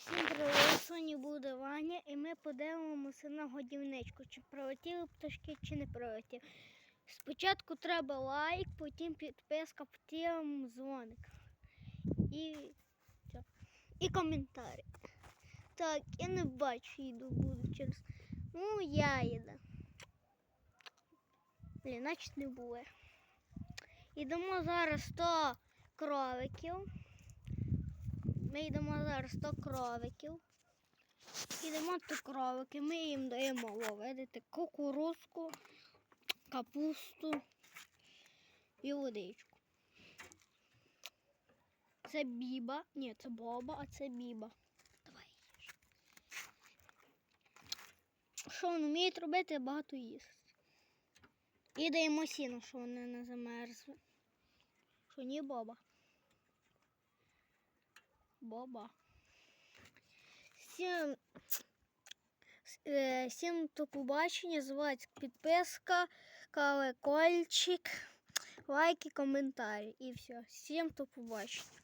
Всім привіт, сьогодні буде Ваня, і ми подивимося на годівничку, чи прилетіли пташки, чи не прилетіли. Спочатку треба лайк, потім підписка, потім дзвоник. І, і коментарі. Так, я не бачу, йду буду через. Ну, я їду. Блін, значить не буде. Йдемо зараз 100 кровиків. Ми йдемо зараз до кровиків. Йдемо до кровики, ми їм даємо видите, кукурузку, капусту і водичку. Це біба. Ні, це боба, а це біба. Давай їж. Що вони вміють робити, багато їсти. І даємо сіно, що вони не замерзли. Що ні, боба. Боба. Всім, е, всім до побачення. Звать підписка, колокольчик, лайки, коментарі. І все. Всім до побачення.